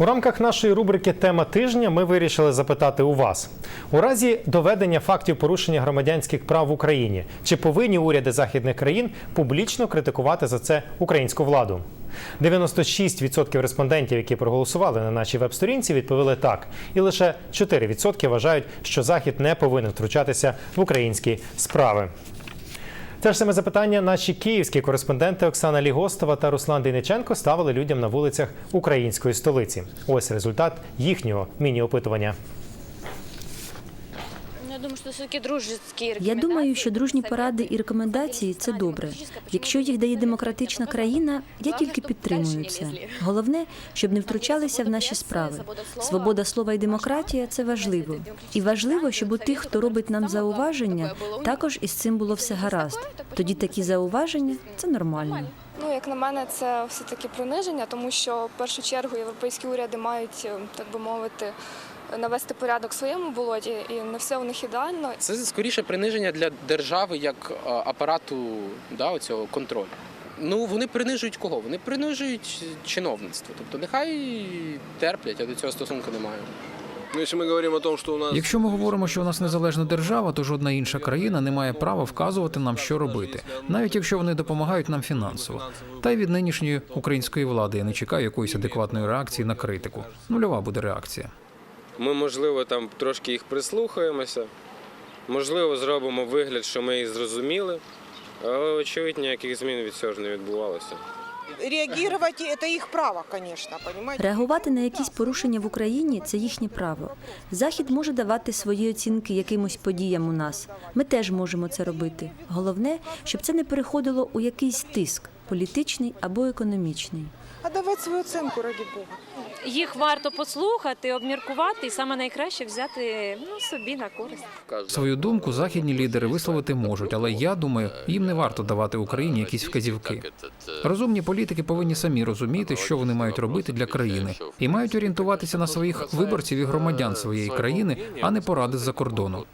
У рамках нашої рубрики Тема тижня ми вирішили запитати у вас: у разі доведення фактів порушення громадянських прав в Україні, чи повинні уряди західних країн публічно критикувати за це українську владу? 96% респондентів, які проголосували на нашій веб-сторінці, відповіли так, і лише 4% вважають, що Захід не повинен втручатися в українські справи. Те ж саме запитання наші київські кореспонденти Оксана Лігостова та Руслан Дейниченко ставили людям на вулицях української столиці. Ось результат їхнього міні-опитування. Ну, Я думаю, що все-таки Я думаю, що дружні поради і рекомендації це добре. Якщо їх дає демократична країна, я тільки підтримую це. Головне, щоб не втручалися в наші справи. Свобода слова і демократія це важливо. І важливо, щоб у тих, хто робить нам зауваження, також із цим було все гаразд. Тоді такі зауваження це нормально. Ну, як на мене, це все-таки приниження, тому що в першу чергу європейські уряди мають, е, так би мовити, навести порядок в своєму болоті, і не все у них ідеально. Це скоріше приниження для держави як апарату да, оцього контролю. Ну вони принижують кого? Вони принижують чиновництво. Тобто нехай терплять, я до цього стосунку не маю. Ну, если мы говорим о том, что у нас... Якщо ми говоримо, що у нас незалежна держава, то жодна інша країна не має права вказувати нам, що робити, навіть якщо вони допомагають нам фінансово. Та й від нинішньої української влади я не чекаю якоїсь адекватної реакції на критику. Нульова буде реакція. Ми, можливо, там трошки їх прислухаємося, можливо, зробимо вигляд, що ми їх зрозуміли, але очевидно, ніяких змін від цього ж не відбувалося. Реагувати – це їх право, звісно, понимаете? Реагувати на якісь порушення в Україні це їхнє право. Захід може давати свої оцінки якимось подіям у нас. Ми теж можемо це робити. Головне, щоб це не переходило у якийсь тиск політичний або економічний. А давать свою оценку, ради бога. їх варто послухати, обміркувати і саме найкраще взяти ну, собі на користь. Свою думку західні лідери висловити можуть, але я думаю, їм не варто давати Україні якісь вказівки. Розумні політики повинні самі розуміти, що вони мають робити для країни, і мають орієнтуватися на своїх виборців і громадян своєї країни, а не поради з-за кордону.